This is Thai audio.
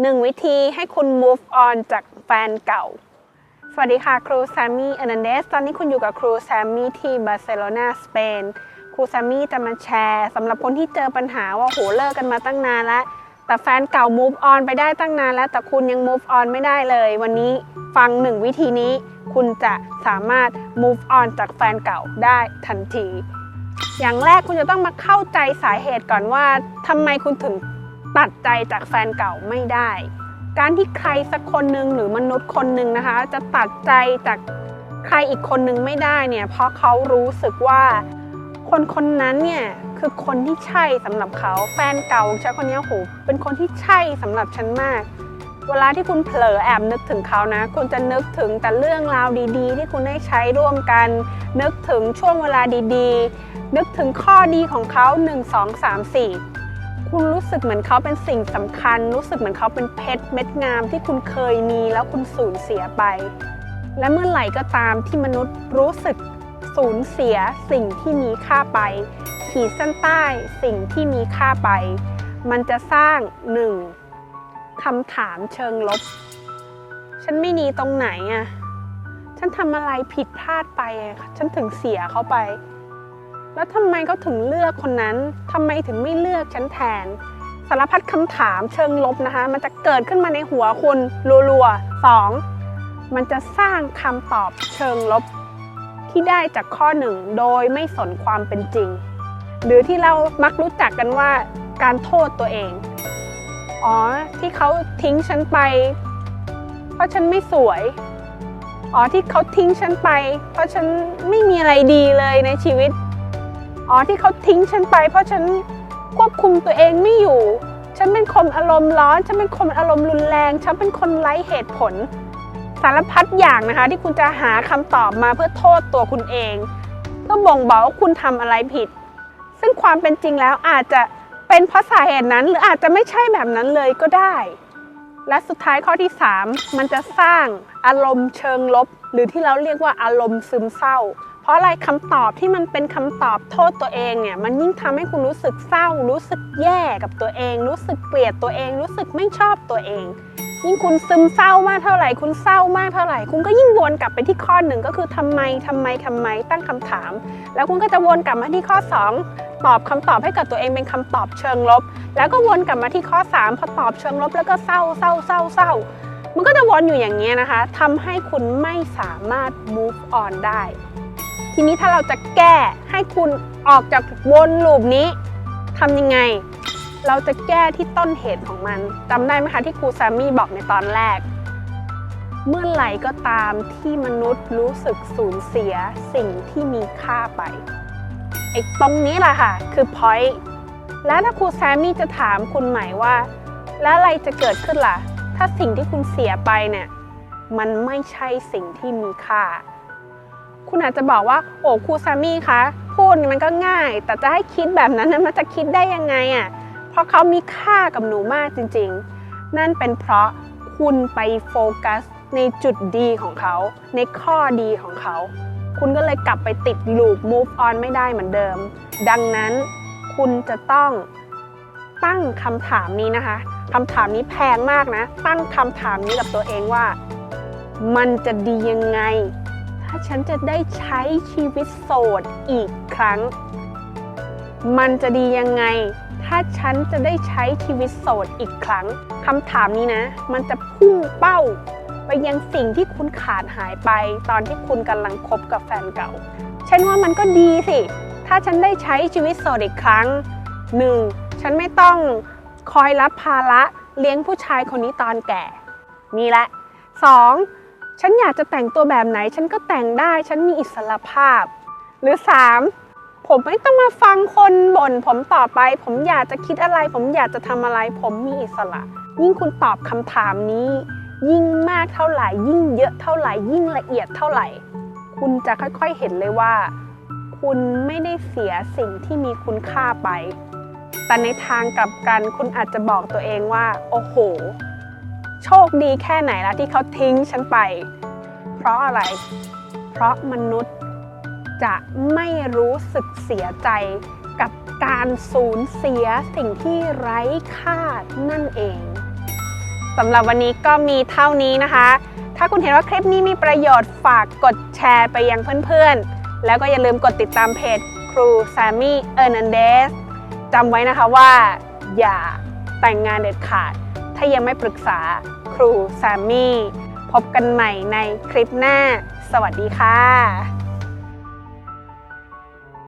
หนึ่งวิธีให้คุณ move on จากแฟนเก่า สวัสดีค่ะครูแซมมี่เอร์นันเดส ตอนนี้คุณอยู่กับครูแซมมี่ที่บาร์เซโลนาสเปน ครูแซมมี่จะมาแชร์สำหรับคนที่เจอปัญหาว่าโหเลิกกันมาตั้งนานแล้ว แต่แฟนเก่า move on ไปได้ตั้งนานแล้ว แต่คุณยัง move on ไม่ได้เลย วันนี้ฟังหนึ่งวิธีนี้ คุณจะสามารถ move on จากแฟนเก่าได้ทันที อย่างแรกคุณจะต้องมาเข้าใจสาเหตุก่อนว่าทำไมคุณถึง ตัดใจจากแฟนเก่าไม่ได้ การที่ใครสักคนหนึ่งหรือมนุษย์คนหนึ่งนะคะ จะตัดใจจากใครอีกคนหนึ่งไม่ได้เนี่ย เพราะเขารู้สึกว่าคนคนนั้นเนี่ยคือคนที่ใช่สำหรับเขาแฟนเก่าของฉันคนนี้โหเป็นคนที่ใช่สำหรับฉันมาก เวลาที่คุณเผลอแอบนึกถึงเขานะ คุณจะนึกถึงแต่เรื่องราวดีๆ ที่คุณได้ใช้ร่วมกัน นึกถึงช่วงเวลาดีๆ นึกถึงข้อดีของเขา 1 2 3 4 คุณรู้สึกเหมือนเขาเป็นสิ่งสำคัญ รู้สึกเหมือนเขาเป็นเพชรเม็ดงามที่คุณเคยมีแล้วคุณสูญเสียไป และเมื่อไหร่ก็ตามที่มนุษย์รู้สึกสูญเสียสิ่งที่มีค่าไป ขีดเส้นใต้สิ่งที่มีค่าไป มันจะสร้างหนึ่งคำถามเชิงลบ ฉันไม่ดีตรงไหนอะฉันทำอะไรผิดพลาดไปอะฉันถึงเสียเขาไป แล้วทำไมเขาถึงเลือกคนนั้นทำไมถึงไม่เลือกฉันแทน สารพัดคำถามเชิงลบนะคะ มันจะเกิดขึ้นมาในหัวคุณรัวๆสองมันจะสร้างคำตอบเชิงลบที่ได้จากข้อหนึ่งโดยไม่สนความเป็นจริง หรือที่เรามักรู้จักกันว่าการโทษตัวเอง อ๋อ ที่เขาทิ้งฉันไป เพราะฉันไม่สวย อ๋อ ที่เขาทิ้งฉันไป เพราะฉันไม่มีอะไรดีเลยในชีวิต อ๋อที่เขาทิ้งฉันไป เพราะฉันควบคุมตัวเองไม่อยู่ ฉันเป็นคนอารมณ์ร้อน ฉันเป็นคนอารมณ์รุนแรง ฉันเป็นคนไร้เหตุผล สารพัดอย่างนะคะ ที่คุณจะหาคำตอบมาเพื่อโทษตัวคุณเองเพื่อบ่งบอกว่าคุณทำอะไรผิด ซึ่งความเป็นจริงแล้วอาจจะเป็นเพราะสาเหตุนั้น หรืออาจจะไม่ใช่แบบนั้นเลยก็ได้ และสุดท้ายข้อที่ 3 มันจะสร้างอารมณ์เชิงลบ หรือที่เราเรียกว่าอารมณ์ซึมเศร้า เพราะอะไรคำตอบที่มันเป็นคำตอบโทษตัวเองเนี่ยมันยิ่งทำให้คุณรู้สึกเศร้า รู้สึกแย่กับตัวเอง รู้สึกเกลียดตัวเอง รู้สึกไม่ชอบตัวเอง ยิ่งคุณซึมเศร้ามากเท่าไหร่ คุณเศร้ามากเท่าไหร่ คุณก็ยิ่งวนกลับไปที่ข้อหนึ่งก็คือทำไมทำไมทำไมตั้งคำถาม แล้วคุณก็จะวนกลับมาที่ข้อ 2ตอบคำตอบให้กับตัวเองเป็นคำตอบเชิงลบ แล้วก็วนกลับมาที่ข้อ 3 พอตอบเชิงลบแล้วก็เศร้าเศร้าเศร้าเศร้า มันก็จะวนอยู่อย่างนี้ยนะคะทำให้คุณไม่สามารถ move on ได้ ทีนี้ถ้าเราจะแก้ให้คุณออกจากวนลูปนี้ทำยังไง เราจะแก้ที่ต้นเหตุของมันจำได้ไหมคะที่ครูแซมมี่บอกในตอนแรก เมื่อไหร่ก็ตามที่มนุษย์รู้สึกสูญเสียสิ่งที่มีค่าไปไอ้ตรงนี้แหละค่ะ คือ point แล้วถ้าครูแซมมี่จะถามคุณใหม่ว่า แล้วอะไรจะเกิดขึ้นล่ะ ถ้าสิ่งที่คุณเสียไปเนี่ย มันไม่ใช่สิ่งที่มีค่า คุณอาจจะบอกว่า โอ้ครูซมมี่คะพูดมันก็ง่าย แต่จะให้คิดแบบนั้นนั้นมันจะคิดได้ยังไงอะ่ะ เพราะเขามีค่ากับหนูมากจริง ๆ นั่นเป็นเพราะคุณไปโฟกัสในจุดดีของเขา ในข้อดีของเขา คุณก็เลยกลับไปติดลูป move on ไม่ได้เหมือนเดิม ดังนั้นคุณจะต้องตั้งคำถามนี้นะคะ คำถามนี้แพงมากนะ ตั้งคำถามนี้กับตัวเองว่า มันจะดียังไง ถ้าฉันจะได้ใช้ชีวิตโสดอีกครั้ง มันจะดียังไง ถ้าฉันจะได้ใช้ชีวิตโสดอีกครั้งคำถามนี้นะ มันจะพุ่งเป้าไปยังสิ่งที่คุณขาดหายไป ตอนที่คุณกำลังคบกับแฟนเก่า ฉันว่ามันก็ดีสิ ถ้าฉันได้ใช้ชีวิตโสดอีกครั้งหนึ่งฉันไม่ต้อง คอยรับภาระเลี้ยงผู้ชายคนนี้ตอนแก่ มีละสองฉันอยากจะแต่งตัวแบบไหน ฉันก็แต่งได้ ฉันมีอิสระภาพ หรือสามผมไม่ต้องมาฟังคนบ่นผมต่อไป ผมอยากจะคิดอะไร ผมอยากจะทำอะไร ผมมีอิสระ ยิ่งคุณตอบคำถามนี้ ยิ่งมากเท่าไหร่ ยิ่งเยอะเท่าไหร่ ยิ่งละเอียดเท่าไหร่ คุณจะค่อยๆเห็นเลยว่า คุณไม่ได้เสียสิ่งที่มีคุณค่าไป แต่ในทางกลับกันคุณอาจจะบอกตัวเองว่า โอ้โห โชคดีแค่ไหนละที่เขาทิ้งฉันไป เพราะอะไร เพราะมนุษย์จะไม่รู้สึกเสียใจกับการสูญเสียสิ่งที่ไร้ค่านั่นเองสำหรับวันนี้ก็มีเท่านี้นะคะ ถ้าคุณเห็นว่าคลิปนี้มีประโยชน์ฝากกดแชร์ไปยังเพื่อนๆ แล้วก็อย่าลืมกดติดตามเพจครูแซมมี่เออร์นันเดส จำไว้นะคะว่า อย่าแต่งงานเด็ดขาด ถ้ายังไม่ปรึกษาครูแซมมี่พบกันใหม่ในคลิปหน้า สวัสดีค่ะ